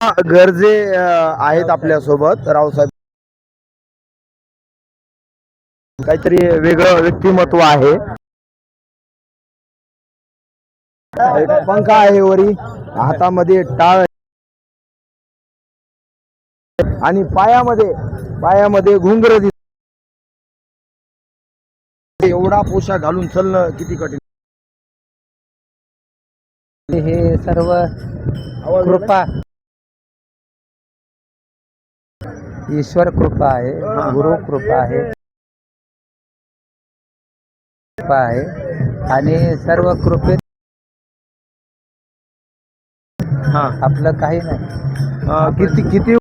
गरजे आहेत आपल्यासोबत रावसाहेब काहीतरी वेगळं व्यक्तिमत्व आहे. पंखा आहे वरी. हातामध्ये टाळ आणि पायामध्ये पायामध्ये घुंगर दिस एवढा पोशाख घालून चालणं किती कठीण. हे सर्व कृपा ईश्वर कृपा आहे गुरु कृपा आहे कृपा आहे. आणि सर्व कृपेत हा. आपलं काही नाही. किती किती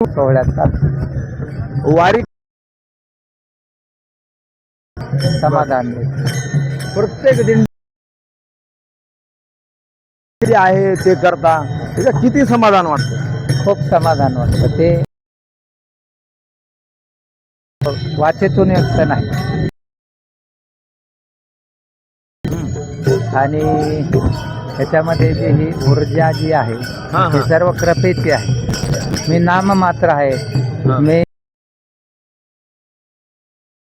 सोहळ्यात वारी समाधान. प्रत्येक दिंडी आहे ते करता. त्याचं किती समाधान वाटतं? खूप समाधान वाटतं. ते वाचेतून व्यक्त नाही आणि ह्याच्यामध्ये जी ही ऊर्जा जी आहे हा. सर्व कृपेची आहे. मी नाम मात्र आहे. मी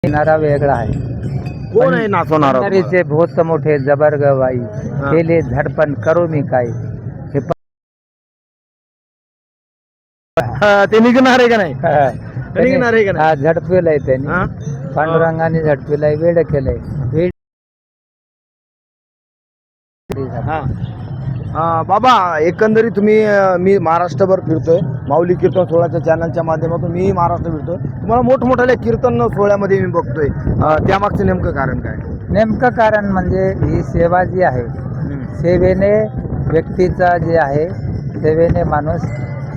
नारा वेगळा आहे. कोण आहे नाचवणार पंढरीचे भूत मोठे जबर गवाई केले झडपण करू मी काय ते निघणार आहे का नाही? निघणार आहे का नाही? हा त्यांनी. हा? पांडुरंगाने झडपिलंय वेड केलंय. वेड हा. बाबा एकंदरीत तुम्ही अं, मी महाराष्ट्रभर फिरतोय. माऊली कीर्तन सोहळ्याच्या चॅनलच्या माध्यमातून मी महाराष्ट्र फिरतोय. तुम्हाला मोठमोठ्या कीर्तन सोहळ्यामध्ये मी बघतोय. अं, त्यामागचं नेमकं कारण काय? नेमकं कारण म्हणजे ही सेवा जी आहे सेवेने व्यक्तीचा जे आहे सेवेने माणूस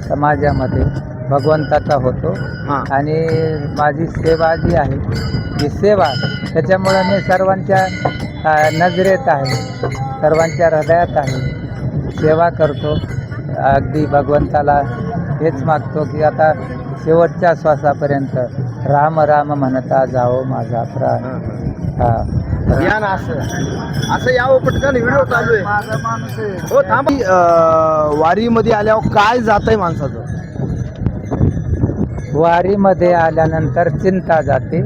समाजामध्ये भगवंताचा होतो. हा. आणि माझी सेवा जी आहे ही सेवा त्याच्यामुळे मी सर्वांच्या अ, नजरेत आहे सर्वांच्या हृदयात आहे. सेवा करतो. अगदी भगवंताला हेच मागतो की आता शेवटच्या श्वासापर्यंत राम राम म्हणता जाओ माझा प्राण. हा. या ना असं. असं यावं पटकन व्हिडिओ चालू आहे. हो थांब. वारीमध्ये आल्यावर काय जात आहे माणसाचं? वारीमध्ये आल्यानंतर चिंता जाते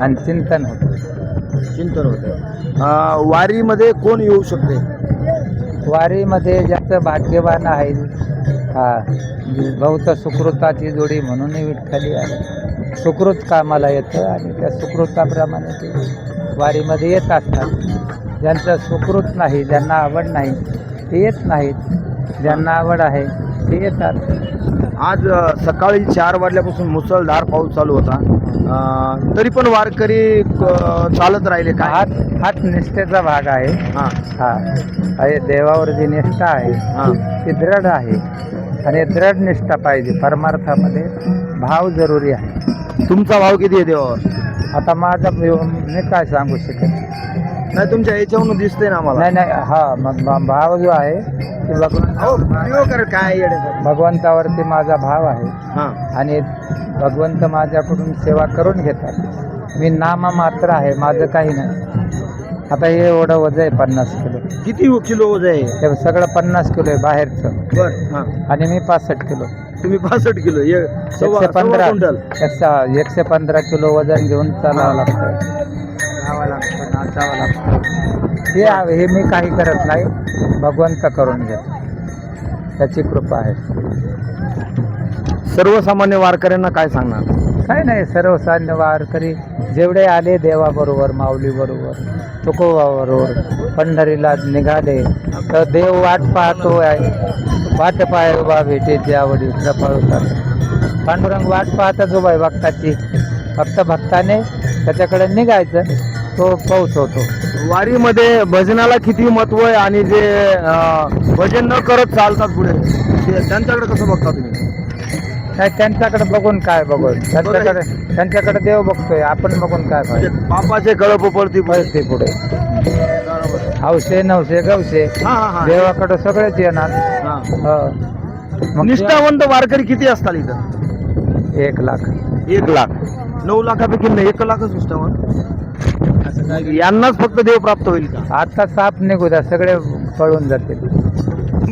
आणि चिंतन होते. चिंतन होते. वारीमध्ये कोण येऊ शकते? वारीमध्ये ज्याचं भाग्यवान आहे हा बहुत सुकृताची जोडी म्हणून विठ्ठली आहे. सुकृत कामाला येतं आणि त्या सुकृताप्रमाणे ते वारीमध्ये येत असतात. ज्यांचं सुकृत नाही ज्यांना आवड नाही ते येत नाहीत. ज्यांना आवड आहे ते येतात. आज सकाळी चार वाजल्यापासून मुसळधार पाऊस चालू होता. तरी पण वारकरी चालत राहिले काय? हात हात निष्ठेचा भाग आहे. हा. हा. देवावर जी निष्ठा आहे. हा. ती दृढ आहे. आणि दृढ निष्ठा पाहिजे. परमार्थामध्ये भाव जरुरी आहे. तुमचा भाव किती आहे देवावर? आता माझा मी काय सांगू शकत नाही तुमच्या याच्यावरून दिसतंय ना मला नाही नाही हा मग भा- भाव जो आहे ते भगवंत हो व्हिडिओ कर काय येडे भगवंतावरती माझा भाव आहे. हा. आणि भगवंत माझ्याकडून सेवा करून घेतात. मी नाम मात्र आहे माझं काही नाही. आता हे एवढं वजन आहे पन्नास किलो. किती किलो वजन आहे? हे सगळं पन्नास किलो आहे बाहेरचं. बर हा. आणि मी पासष्ट किलो. तुम्ही पासष्ट किलो सव्वा- एकशे पंधरा क्विंटल. एकशे एकशे पंधरा किलो वजन घेऊन चालावं लागतं. जावं लागतं नाचावं लागतं. हे हे मी काही करत नाही भगवंत करून घेत. त्याची कृपा आहे. सर्वसामान्य वारकऱ्यांना काय सांगणार? काय नाही सर्वसामान्य वारकरी जेवढे आले देवाबरोबर माऊलीबरोबर तुकोबाबरोबर पंढरीला निघाले तर देव वाट पाहतो आहे वाट पाय उभा भेटेचे आवडी पाळतात पांडुरंग वाट पाहतच उभा आहे भक्ताची. फक्त भक्ताने त्याच्याकडे निघायचं तो पाऊस होतो. वारीमध्ये भजनाला किती महत्त्व आहे आणि जे भजन न करत चालतात पुढे ते- त्यांच्याकडे कसं बघता तुम्ही? काय त्यांच्याकडे बघून काय बघून? त्यांच्याकडे त्यांच्याकडे देव बघतोय आपण बघून काय म्हणजे पाहिजे पापाचे कळप पडती पळते पुढे. हौसे नवसे गवसे. हा हा हा. देवाकडे सगळेच येणार. हा. हो. मग निष्ठावंत वारकरी किती असतात इथं? ते एक लाख. एक लाख. नऊ लाखापैकी नाही एक लाखच निष्ठावंत. यांनाच फक्त देव प्राप्त होईल का? आता साप निघू द्या सगळे पळून जातील.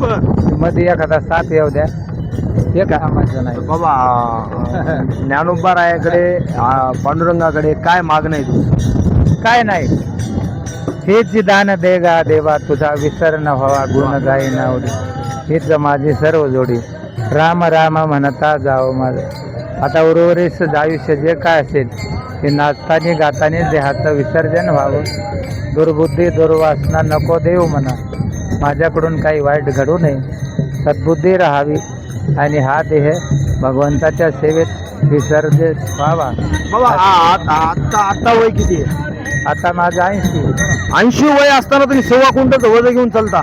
बर. मध्ये एखादा साप येऊ द्या. हे कामाचं नाही. बाबा ज्ञानोबा रायाकडे पांडुरंगाकडे काय मागणं आहे तुमचं? काय नाही. हेच दान देगा देवा तुझा विसर न व्हावा गुण गाई नावडी हीच माझी सर्व जोडी. राम राम म्हणता जाओ माझं. आता उर्वरित आयुष्य जे काय असेल ते नाचतानी गातानी देहाचं विसर्जन व्हावं. दुर्बुद्धी दुर्वासना नको देऊ म्हणा. माझ्याकडून काही वाईट घडू नये. सद्बुद्धी राहावी आणि हा देह भगवंताच्या सेवेत विसर्जित व्हावा. बाबा आता आता वय किती आहे? आता माझं ऐंशी. ऐंशी वय असताना तुम्ही सेवा कुंड वज घेऊन चालता?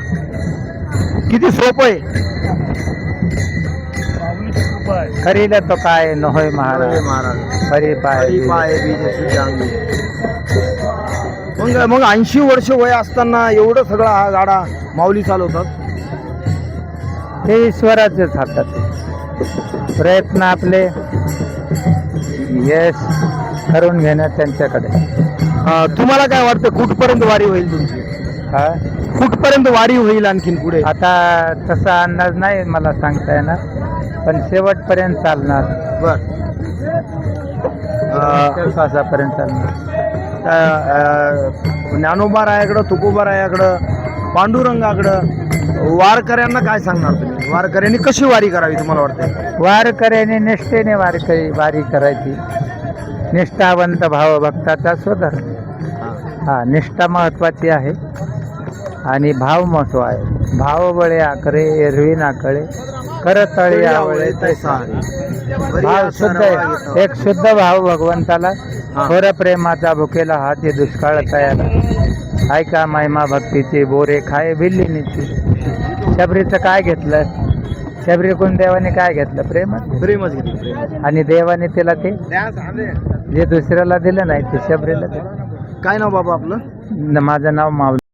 किती सोपं आहे? करील तो काय? नहोय महाराज. महाराज. हरी पाय. मग मग ऐंशी वर्ष वय असताना एवढं सगळं हा गाडा माऊली चालवतात? हे ईश्वराचेच हातात आहे. प्रयत्न आपले. यश करून घेणं त्यांच्याकडे. तुम्हाला काय वाटतं कुठपर्यंत वारी होईल तुमची? हा कुठपर्यंत वारी होईल आणखीन पुढे? आता तसा अंदाज नाही मला सांगता येणार पण शेवटपर्यंत चालणार. बर. श्वासापर्यंत चालणार. ज्ञानोबा रायाकडं तुकोबा रायाकडं पांडुरंगाकडं वारकऱ्यांना काय सांगणार तुम्ही? वारकऱ्यांनी कशी वारी करावी तुम्हाला वाटतं वारकऱ्याने निष्ठेने वारकरी वारी करायची. निष्ठावंत भावभक्ताचा शोधर हा निष्ठा महत्वाची आहे. आणि भाव महत्त्व आहे. भाव बळे आकरे एरवी नाकळे करतळी आवळे तैसा भाव शुद्ध आहे. एक शुद्ध भाव भगवंताला. थोर प्रेमाचा भुकेला हाती दुष्काळ तयाला ऐका महिमा भक्तीची बोरे खाय बिल्लीनीची शबरीचं काय घेतलं? शबरी कोण देवाने काय घेतलं? प्रेमच. प्रेमच घेतलं प्रेमच. आणि देवाने तिला ते जे दुसऱ्याला दिलं नाही ते शबरीला दिलं. काय नाव बाबा आपलं? न- माझं नाव माव